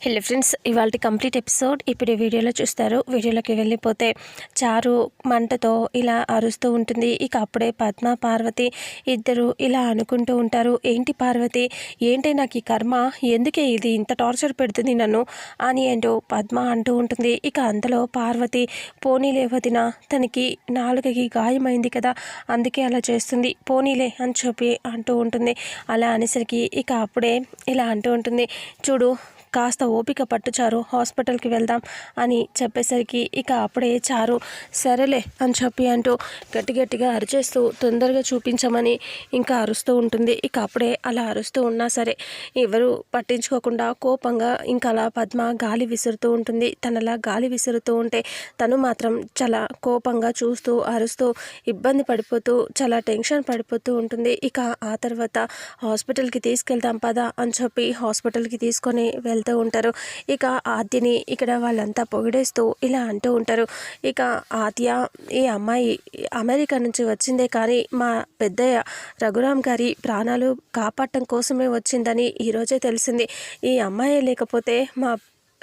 Hello friends ఇవాళ complete episode ఇప్పుడు వీడియోలో చూస్తారు. వీడియోలోకి వెళ్ళిపోతే చారు మంటతో ఇలా అరుస్తూ ఉంటుంది. ఇక అప్పుడే పద్మ పార్వతి ఇద్దరు ఇలా అనుకుంటూ ఉంటారు. ఏంటి పార్వతి? ఏంటి నాకు ఈ కర్మ? ఎందుకే ఇది ఇంత టార్చర్ పెడుతుంది నన్ను? అని ఏంటో పద్మ అంటూ ఉంటుంది. ఇక అంతలో పార్వతి పోనీలే వదిన తనకి నాలుగకి గాయమైంది కదా అందుకే అలా చేస్తుంది. పోనీలే అని చెప్పి అంటూ ఉంటుంది. అలా అనేసరికి ఇక అప్పుడే ఇలా అంటూ ఉంటుంది. చూడు కాస్త ఓపిక పట్టు చారు హాస్పిటల్కి వెళ్దాం అని చెప్పేసరికి ఇక అప్పుడే చారు సరేలే అని చెప్పి అంటూ గట్టి గట్టిగా అరిచేస్తూ తొందరగా చూపించమని ఇంకా అరుస్తూ ఉంటుంది. ఇక అప్పుడే అలా అరుస్తూ ఉన్నా సరే ఎవరు పట్టించుకోకుండా కోపంగా ఇంకా అలా పద్మ గాలి విసురుతూ ఉంటుంది. తనలా గాలి విసురుతూ ఉంటే తను మాత్రం చాలా కోపంగా చూస్తూ అరుస్తూ ఇబ్బంది పడిపోతూ చాలా టెన్షన్ పడిపోతూ ఉంటుంది. ఇక ఆ తర్వాత హాస్పిటల్కి తీసుకెళ్తాం పదా అని చెప్పి హాస్పిటల్కి తీసుకొని వెళ్తాం వెళ్తూ ఉంటారు. ఇక ఆద్యని ఇక్కడ వాళ్ళంతా పొగిడేస్తూ ఇలా అంటూ ఉంటారు. ఇక ఆద్య ఈ అమ్మాయి అమెరికా నుంచి వచ్చిందే కానీ మా పెద్దయ్య రఘురామ్ గారి ప్రాణాలు కాపాడటం కోసమే వచ్చిందని ఈరోజే తెలిసింది. ఈ అమ్మాయి లేకపోతే మా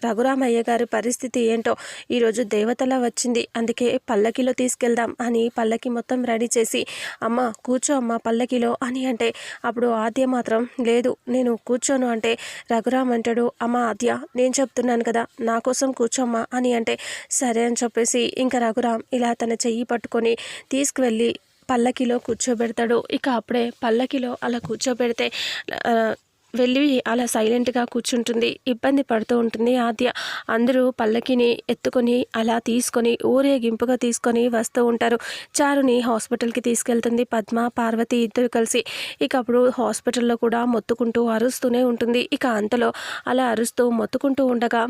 రఘురామయ్య గారి పరిస్థితి ఏంటో ఈరోజు దేవతలా వచ్చింది. అందుకే పల్లకిలో తీసుకెళ్దాం అని పల్లకి మొత్తం రెడీ చేసి అమ్మ కూర్చో అమ్మ పల్లకిలో అని అంటే అప్పుడు ఆద్య మాత్రం లేదు నేను కూర్చోను అంటే రఘురామ్ అంటాడు అమ్మ ఆద్య నేను చెప్తున్నాను కదా నా కోసం కూర్చోమ్మా అని అంటే సరే అని చెప్పేసి ఇంకా రఘురామ్ ఇలా తన చెయ్యి పట్టుకొని తీసుకువెళ్ళి పల్లకిలో కూర్చోబెడతాడు. ఇక అప్పుడే పల్లకిలో అలా కూర్చోబెడితే వెళ్ళి అలా సైలెంట్గా కూర్చుంటుంది. ఇబ్బంది పడుతూ ఉంటుంది. ఆద్య అందరూ పల్లకిని ఎత్తుకొని అలా తీసుకొని ఊరేగింపుగా తీసుకొని వస్తూ ఉంటారు. చారుని హాస్పిటల్కి తీసుకెళ్తుంది. పద్మ పార్వతి ఇద్దరు కలిసి ఇక అప్పుడు హాస్పిటల్లో కూడా మొత్తుకుంటూ అరుస్తూనే ఉంటుంది. ఇక అంతలో అలా అరుస్తూ మొత్తుకుంటూ ఉండగా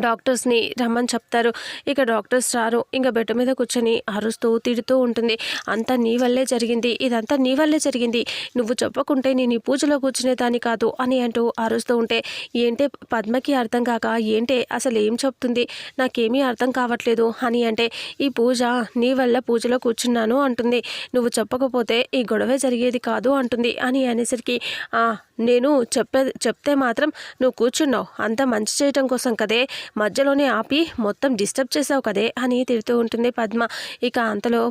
డాక్టర్స్ని రమ్మని చెప్తారు. ఇక డాక్టర్స్ రారు. ఇంకా బెడ్ మీద కూర్చొని అరుస్తూ తిడుతూ ఉంటుంది. అంతా నీ వల్లే జరిగింది. ఇదంతా నీ వల్లే జరిగింది. నువ్వు చెప్పకుంటే నేను ఈ పూజలో కూర్చునేదాన్ని కాదు అని అంటూ అరుస్తూ ఉంటే ఏంటే పద్మకి అర్థం కాక ఏంటే అసలు ఏం చెప్తుంది? నాకేమీ అర్థం కావట్లేదు అని అంటే ఈ పూజ నీ వల్ల పూజలో కూర్చున్నాను అంటుంది. నువ్వు చెప్పకపోతే ఈ గొడవే జరిగేది కాదు అంటుంది. అని అనేసరికి నేను చెప్పే చెప్తే మాత్రం నువ్వు కూర్చున్నావు. అంత మంచి చేయటం కోసం కదే మధ్యలోనే ఆపి మొత్తం డిస్టర్బ్ చేసావు కదే అని తిడుతూ ఉంటుంది పద్మ. ఇక అంతలో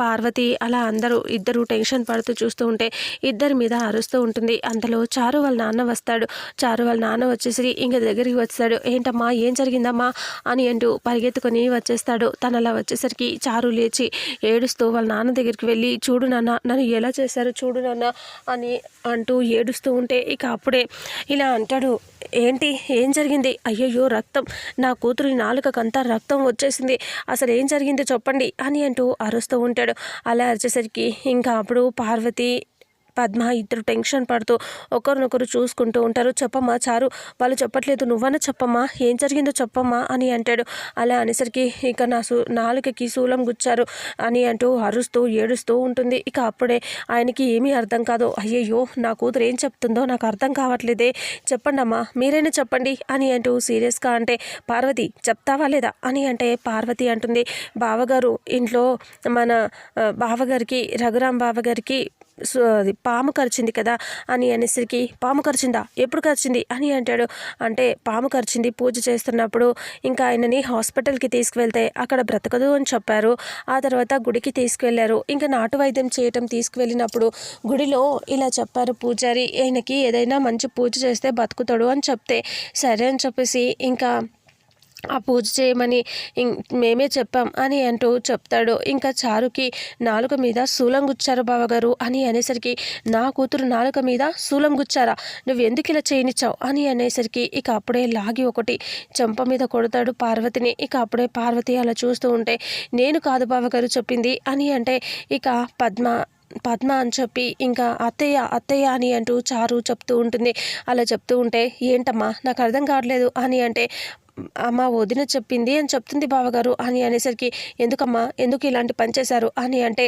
పార్వతి అలా అందరూ ఇద్దరు టెన్షన్ పడుతూ చూస్తూ ఉంటే ఇద్దరి మీద అరుస్తూ ఉంటుంది. అంతలో చారు వాళ్ళ నాన్న వస్తాడు. చారు వాళ్ళ నాన్న వచ్చేసి ఇంక దగ్గరికి వచ్చాడు ఏంటమ్మా ఏం జరిగిందమ్మా? అని అంటూ పరిగెత్తుకొని వచ్చేస్తాడు. తను అలా వచ్చేసరికి చారు లేచి ఏడుస్తూ వాళ్ళ నాన్న దగ్గరికి వెళ్ళి చూడు నాన్న నన్ను ఎలా చేశారు చూడు నాన్న అని అంటూ ఏడుస్తూ ఉంటే ఇక అప్పుడే ఇలా అంటాడు. ఏంటి ఏం జరిగింది? అయ్యయ్యో రక్తం. నా కూతురి నాలుకకంతా రక్తం వచ్చేసింది. అసలు ఏం జరిగిందో చెప్పండి అని అంటూ అరుస్తూ ఉంటాడు. అలా అరిచేసరికి ఇంకా అప్పుడు పార్వతి పద్మ ఇద్దరు టెన్షన్ పడుతూ ఒకరినొకరు చూసుకుంటూ ఉంటారు. చెప్పమ్మా చారు వాళ్ళు చెప్పట్లేదు. నువ్వన్నా చెప్పమ్మా? ఏం జరిగిందో చెప్పమ్మా? అని అంటాడు. అలా అనేసరికి ఇక నా సూ నాలుకకి శూలం గుచ్చారు అని అంటూ అరుస్తూ ఏడుస్తూ ఉంటుంది. ఇక అప్పుడే ఆయనకి ఏమీ అర్థం కాదు. అయ్యయ్యో నా కూతురు ఏం చెప్తుందో నాకు అర్థం కావట్లేదే. చెప్పండి అమ్మా మీరైనా చెప్పండి అని అంటూ సీరియస్గా అంటే పార్వతి చెప్తావా లేదా? అని అంటే పార్వతి అంటుంది. బావగారు ఇంట్లో మన బావగారికి రఘురాం బావగారికి అది పాము కరిచింది కదా అని అనేసరికి పాము కరిచిందా? ఎప్పుడు కరిచింది? అని అంటాడు. అంటే పాము కరిచింది పూజ చేస్తున్నప్పుడు ఇంకా ఆయనని హాస్పిటల్కి తీసుకువెళ్తే అక్కడ బ్రతకదు అని చెప్పారు. ఆ తర్వాత గుడికి తీసుకువెళ్ళారు ఇంకా నాటు వైద్యం చేయటం తీసుకువెళ్ళినప్పుడు గుడిలో ఇలా చెప్పారు పూజారి ఆయనకి ఏదైనా మంచి పూజ చేస్తే బతుకుతాడు అని చెప్తే సరే అని చెప్పేసి ఇంకా ఆ పూజ చేయమని ఇం- మేమే చెప్పాం. అని అంటూ చెప్తాడు. ఇంకా చారుకి నాలుక మీద శూలం గుచ్చారు బావగారు అని అనేసరికి నా కూతురు నాలుక మీద శూలం గుచ్చారా? నువ్వు ఎందుకు ఇలా చేయనిచ్చావు? అని అనేసరికి ఇక అప్పుడే లాగి ఒకటి చెంప మీద కొడతాడు పార్వతిని. ఇక అప్పుడే పార్వతి అలా చూస్తూ ఉంటే నేను కాదు బావగారు చెప్పింది అని అంటే ఇక పద్మ పద్మ అని చెప్పి ఇంకా అత్తయ్య అత్తయ్య అని అంటూ చారు చెప్తూ ఉంటుంది. అలా చెప్తూ ఉంటే ఏంటమ్మా నాకు అర్థం కావట్లేదు అని అంటే అమ్మ వదిన చెప్పింది అని చెప్తుంది బావగారు అని అనేసరికి ఎందుకమ్మా? ఎందుకు ఇలాంటి పని చేశారు? అని అంటే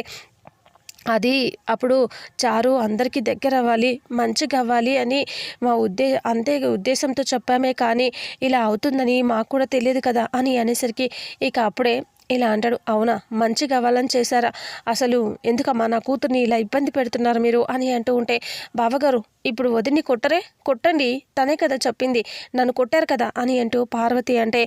అది అప్పుడు చారు అందరికీ దగ్గర అవ్వాలి మంచిగా అవ్వాలి అని మా ఉద్దే అంతే ఉద్దేశంతో చెప్పామే కానీ ఇలా అవుతుందని మాకు కూడా తెలియదు కదా అని అనేసరికి ఇక అప్పుడే ఇలా అంటాడు అవునా? మంచి కావాలని చేశారా? అసలు ఎందుకమ్మా నా కూతుర్ని ఇలా ఇబ్బంది పెడుతున్నారు మీరు? అని అంటూ ఉంటే బావగారు ఇప్పుడు వదిని కొట్టరే? కొట్టండి. తనే కదా చెప్పింది. నన్ను కొట్టారు కదా? అని అంటూ పార్వతి అంటే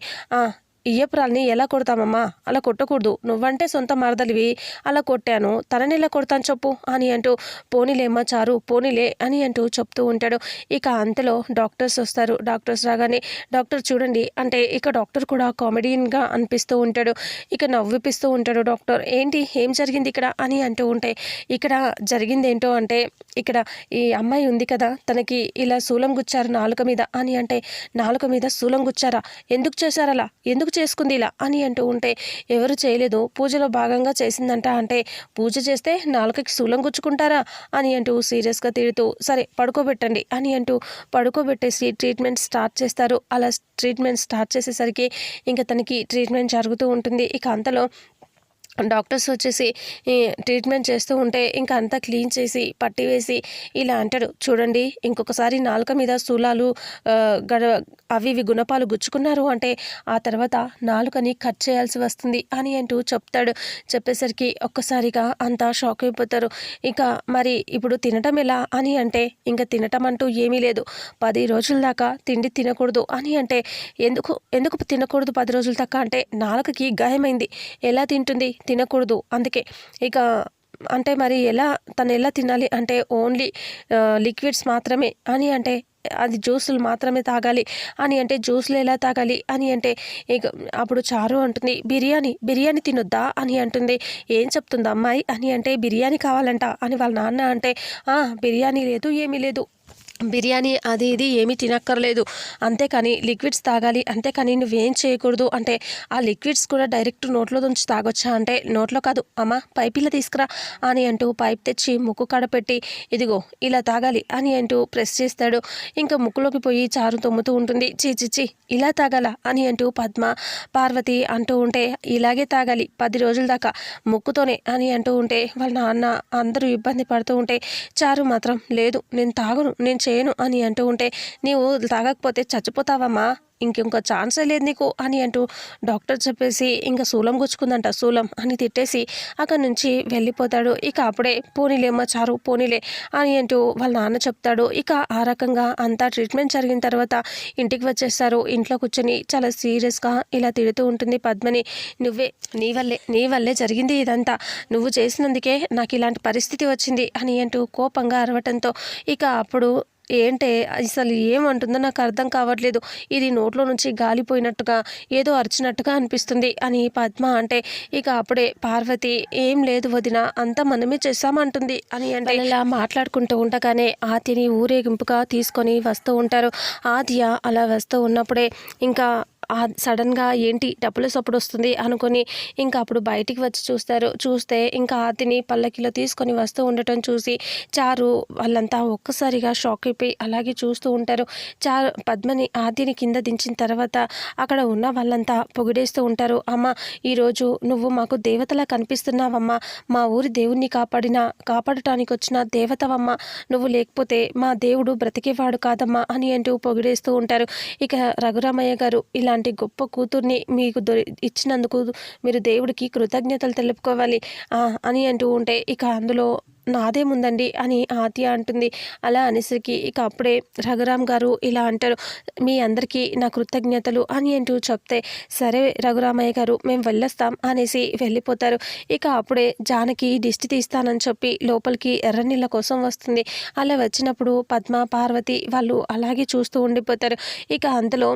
ఇయ్యపురాల్ని ఎలా కొడతామమ్మా? అలా కొట్టకూడదు. నువ్వంటే సొంత మరదలివి. అలా కొట్టాను. తనని ఎలా కొడతాను చెప్పు? అని అంటూ పోనీలేమ్మా చారు పోనీలే అని అంటూ చెప్తూ ఉంటాడు. ఇక అంతలో డాక్టర్స్ వస్తారు. డాక్టర్స్ రాగానే డాక్టర్ చూడండి. అంటే ఇక డాక్టర్ కూడా కామెడియన్గా అనిపిస్తూ ఉంటాడు. ఇక నవ్విపిస్తూ ఉంటాడు డాక్టర్. ఏంటి? ఏం జరిగింది ఇక్కడ? అని అంటూ ఉంటే ఇక్కడ జరిగింది ఏంటో అంటే ఇక్కడ ఈ అమ్మాయి ఉంది కదా తనకి ఇలా శూలం గుచ్చారు నాలుక మీద అని అంటే నాలుక మీద శూలం గుచ్చారా? ఎందుకు చేశారు అలా? ఎందుకు చేసుకుంది ఇలా అని అంటూ ఉంటే ఎవరు చేయలేదు. పూజలో భాగంగా చేసిందంట అంటే పూజ చేస్తే నాలుకకి శూలం గుచ్చుకుంటారా అని అంటూ సీరియస్గా తిడుతూ సరే పడుకోబెట్టండి అని అంటూ పడుకోబెట్టేసి ట్రీట్మెంట్ స్టార్ట్ చేస్తారు. అలా ట్రీట్మెంట్ స్టార్ట్ చేసేసరికి ఇంకా తనకి ట్రీట్మెంట్ జరుగుతూ ఉంటుంది. ఇక అంతలో డాక్టర్స్ వచ్చేసి ట్రీట్మెంట్ చేస్తూ ఉంటే ఇంకా అంతా క్లీన్ చేసి పట్టి వేసి ఇలా అంటాడు. చూడండి ఇంకొకసారి నాలుక మీద శూలాలు గడ అవి ఇవి గుణపాలు గుచ్చుకున్నారు అంటే ఆ తర్వాత నాలుకని కట్ చేయాల్సి వస్తుంది అని అంటూ చెప్తాడు. చెప్పేసరికి ఒక్కసారిగా అంతా షాక్ అయిపోతారు. ఇక మరి ఇప్పుడు తినటం ఎలా అని అంటే ఇంకా తినటం అంటూ ఏమీ లేదు. పది రోజుల దాకా తిండి తినకూడదు అని అంటే ఎందుకు ఎందుకు తినకూడదు పది రోజుల దాకా అంటే నాలుకకి గాయమైంది. ఎలా తింటుంది? తినకూడదు. అందుకే ఇక అంటే మరి ఎలా తను ఎలా తినాలి అంటే ఓన్లీ లిక్విడ్స్ మాత్రమే అని అంటే అది జ్యూసులు మాత్రమే తాగాలి అని అంటే జ్యూసులు ఎలా తాగాలి అని అంటే ఇక అప్పుడు చారు అంటుంది బిర్యానీ బిర్యానీ తినొద్దా? అని అంటుంది ఏం చెప్తుంది అమ్మాయి? అని అంటే బిర్యానీ కావాలంట అని వాళ్ళ నాన్న అంటే బిర్యానీ లేదు ఏమీ లేదు. బిర్యానీ అది ఇది ఏమీ తినక్కర్లేదు. అంతేకాని లిక్విడ్స్ తాగాలి. అంతేకాని నువ్వేం చేయకూడదు అంటే ఆ లిక్విడ్స్ కూడా డైరెక్ట్ నోట్లో నుంచి తాగొచ్చా అంటే నోట్లో కాదు. అమ్మ పైపిల్ల తీసుకురా అని అంటూ పైప్ తెచ్చి ముక్కు కడపెట్టి ఇదిగో ఇలా తాగాలి అని అంటూ ప్రెస్ చేస్తాడు. ఇంకా ముక్కులోకి పోయి చారు తొమ్ముతూ ఉంటుంది. చీచిచి ఇలా తాగాల అని అంటూ పద్మ పార్వతి అంటూ ఉంటే ఇలాగే తాగాలి. పది రోజుల దాకా ముక్కుతోనే అని అంటూ ఉంటే వాళ్ళ నాన్న అందరూ ఇబ్బంది పడుతూ ఉంటే చారు మాత్రం లేదు. నేను తాగను నేను చేయను అని అంటూ ఉంటే నీవు తాగకపోతే చచ్చిపోతావమ్మా. ఇంకొక ఛాన్సే లేదు నీకు అని అంటూ డాక్టర్ చెప్పేసి ఇంకా శూలం గుచ్చుకుందంట శూలం అని తిట్టేసి అక్కడి నుంచి వెళ్ళిపోతాడు. ఇక అప్పుడే పోనీలేమ్మా చారు పోనీలే అని అంటూ వాళ్ళ నాన్న చెప్తాడు. ఇక ఆ రకంగా అంతా ట్రీట్మెంట్ జరిగిన తర్వాత ఇంటికి వచ్చేస్తారు. ఇంట్లో కూర్చొని చాలా సీరియస్గా ఇలా తిడుతూ ఉంటుంది పద్మని. నువ్వే నీ వల్లే నీ వల్లే జరిగింది ఇదంతా. నువ్వు చేసినందుకే నాకు ఇలాంటి పరిస్థితి వచ్చింది అని అంటూ కోపంగా అరవటంతో ఇక అప్పుడు ఏంటే అసలు ఏమంటుందో నాకు అర్థం కావట్లేదు. ఇది నోట్లో నుంచి గాలిపోయినట్టుగా ఏదో అరిచినట్టుగా అనిపిస్తుంది అని పద్మ అంటే ఇక అప్పుడే పార్వతి ఏం లేదు వదిన అంతా మనమే చేశామంటుంది అని అంటే ఇలా మాట్లాడుకుంటూ ఉండగానే ఆతిని ఊరేగింపుగా తీసుకొని వస్తూ ఉంటారు. ఆద్య అలా వస్తూ ఉన్నప్పుడే ఇంకా సడన్గా ఏంటి డబ్బుల సప్పుడు వస్తుంది అనుకొని ఇంకా అప్పుడు బయటికి వచ్చి చూస్తారు. చూస్తే ఇంకా ఆతిని పల్లకిలో తీసుకొని వస్తూ ఉండటం చూసి చారు వాళ్ళంతా ఒక్కసారిగా షాక్ అయిపోయి అలాగే చూస్తూ ఉంటారు. చారు పద్మని ఆతిని కింద దించిన తర్వాత అక్కడ ఉన్న వాళ్ళంతా పొగిడేస్తూ ఉంటారు. అమ్మ ఈరోజు నువ్వు మాకు దేవతలా కనిపిస్తున్నావమ్మా. మా ఊరి దేవుణ్ణి కాపాడిన కాపాడటానికి వచ్చిన దేవతవమ్మ. నువ్వు లేకపోతే మా దేవుడు బ్రతికేవాడు కాదమ్మా అని అంటూ పొగిడేస్తూ ఉంటారు. ఇక రఘురామయ్య గారు ఇలా ఇలాంటి గొప్ప కూతుర్ని మీకు దొరి ఇచ్చినందుకు మీరు దేవుడికి కృతజ్ఞతలు తెలుపుకోవాలి. అని అంటూ ఉంటే ఇక అందులో నాదేముందండి అని ఆత్య అంటుంది. అలా అనేసరికి ఇక అప్పుడే రఘురామ్ గారు ఇలా అంటారు మీ అందరికీ నా కృతజ్ఞతలు అని అంటూ చెప్తే సరే రఘురామయ్య గారు మేము వెళ్ళొస్తాం అనేసి వెళ్ళిపోతారు. ఇక అప్పుడే జానకి దిష్టి తీస్తానని చెప్పి లోపలికి ఎర్రనీళ్ళ కోసం వస్తుంది. అలా వచ్చినప్పుడు పద్మ పార్వతి వాళ్ళు అలాగే చూస్తూ ఉండిపోతారు. ఇక అంతలో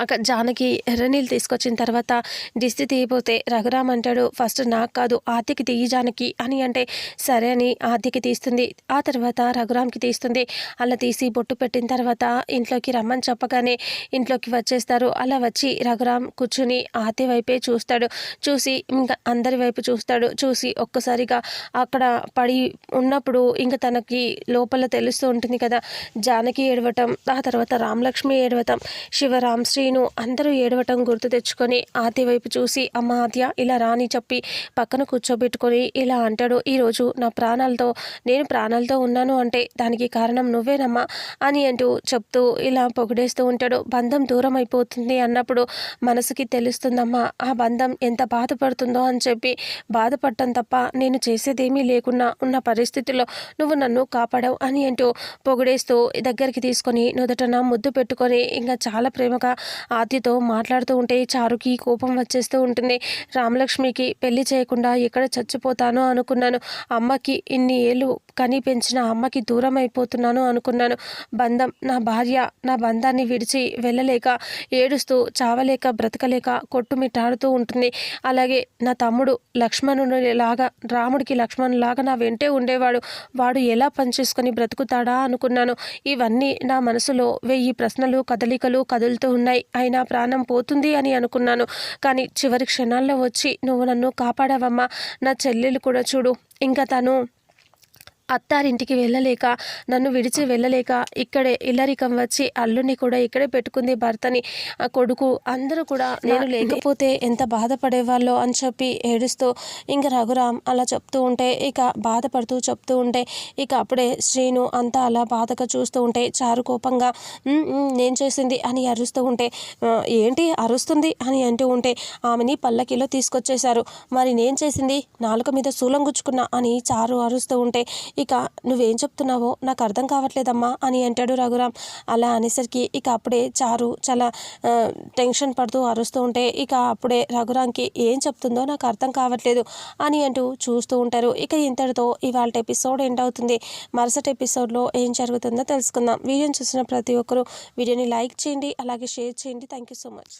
అక్కడ జానకి ఎర్రనీళ్ళు తీసుకొచ్చిన తర్వాత దిష్టి తీయపోతే రఘురామ్ అంటాడు ఫస్ట్ నాకు కాదు ఆర్తికి తీయి జానకి అని అంటే సరే అని ఆర్తికి తీస్తుంది. ఆ తర్వాత రఘురామ్కి తీస్తుంది. అలా తీసి బొట్టు పెట్టిన తర్వాత ఇంట్లోకి రమ్మని చెప్పగానే ఇంట్లోకి వచ్చేస్తారు. అలా వచ్చి రఘురామ్ కూర్చుని ఆర్తి వైపే చూస్తాడు. చూసి ఇంకా అందరి వైపు చూస్తాడు. చూసి ఒక్కసారిగా అక్కడ పడి ఉన్నప్పుడు ఇంకా తనకి లోపల తెలుస్తూ ఉంటుంది కదా జానకి ఏడవటం ఆ తర్వాత రామలక్ష్మి ఏడవటం శివరామ్ శ్రీను అందరూ ఏడవటం గుర్తు తెచ్చుకొని ఆద్య వైపు చూసి అమ్మ ఆద్య ఇలా రాని చెప్పి పక్కన కూర్చోబెట్టుకొని ఇలా అంటాడు. ఈరోజు నా ప్రాణాలతో నేను ప్రాణాలతో ఉన్నాను అంటే దానికి కారణం నువ్వేనమ్మా అని అంటూ చెప్తూ ఇలా పొగిడేస్తూ ఉంటాడు. బంధం దూరం అయిపోతుంది అన్నప్పుడు మనసుకి తెలుస్తుందమ్మా ఆ బంధం ఎంత బాధపడుతుందో అని చెప్పి బాధపడటం తప్ప నేను చేసేదేమీ లేకున్నా ఉన్న పరిస్థితుల్లో నువ్వు నన్ను కాపాడవు అని అంటూ పొగిడేస్తూ దగ్గరికి తీసుకొని నుదటన ముద్దు పెట్టుకొని ఇంకా చాలా ప్రేమగా ఆద్యతో మాట్లాడుతూ ఉంటే చారుకి కోపం వచ్చేస్తూ ఉంటుంది. రామలక్ష్మికి పెళ్ళి చేయకుండా ఎక్కడ చచ్చిపోతానో అనుకున్నాను. అమ్మకి ఇన్ని ఏళ్ళు కని పెంచిన అమ్మకి దూరం అయిపోతున్నాను అనుకున్నాను. బంధం నా భార్య నా బంధాన్ని విడిచి వెళ్ళలేక ఏడుస్తూ చావలేక బ్రతకలేక కొట్టుమిట్టాడుతూ ఉంటుంది. అలాగే నా తమ్ముడు లక్ష్మణుని లాగా రాముడికి లక్ష్మణులాగా లాగా నా వెంటే ఉండేవాడు. వాడు ఎలా పనిచేసుకొని బ్రతుకుతాడా అనుకున్నాను. ఇవన్నీ నా మనసులో వెయ్యి ప్రశ్నలు కదలికలు కదులుతూ ఉన్నాయి. అయినా ప్రాణం పోతుంది అని అనుకున్నాను. కానీ చివరి క్షణాల్లో వచ్చి నువ్వు నన్ను కాపాడవమ్మా. నా చెల్లెలు కూడా చూడు. ఇంకా తను అత్తారింటికి వెళ్ళలేక నన్ను విడిచి వెళ్ళలేక ఇక్కడే ఇల్లరికం వచ్చి అల్లుని కూడా ఇక్కడే పెట్టుకుంది భర్తని కొడుకు. అందరూ కూడా నేను లేకపోతే ఎంత బాధపడేవాళ్ళో అని చెప్పి ఏడుస్తూ ఇంకా రఘురామ్ అలా చెప్తూ ఉంటే ఇక బాధపడుతూ చెప్తూ ఉంటే ఇక అప్పుడే శ్రీను అంతా అలా బాధగా చూస్తూ ఉంటే చారు కోపంగా నేను చేసింది అని అరుస్తూ ఉంటే ఏంటి అరుస్తుంది? అని అంటూ ఉంటే ఆమెని పల్లకిలో తీసుకొచ్చేశారు. మరి నేను చేసింది నాలుక మీద శూలం గుచ్చుకున్నా అని చారు అరుస్తూ ఉంటే ఇక నువ్వేం చెప్తున్నావో నాకు అర్థం కావట్లేదమ్మా అని అంటాడు రఘురామ్. అలా అనేసరికి ఇక అప్పుడే చారు చాలా టెన్షన్ పడుతూ అరుస్తూ ఉంటే ఇక అప్పుడే రఘురామ్కి ఏం చెప్తుందో నాకు అర్థం కావట్లేదు అని అంటూ చూస్తూ ఉంటారు. ఇక ఇంతటితో ఇవాళ ఎపిసోడ్ ఎండ్ అవుతుంది. మరుసటి ఎపిసోడ్లో ఏం జరుగుతుందో తెలుసుకుందాం. వీడియోని చూసిన ప్రతి ఒక్కరూ వీడియోని లైక్ చేయండి అలాగే షేర్ చేయండి. Thank you so much.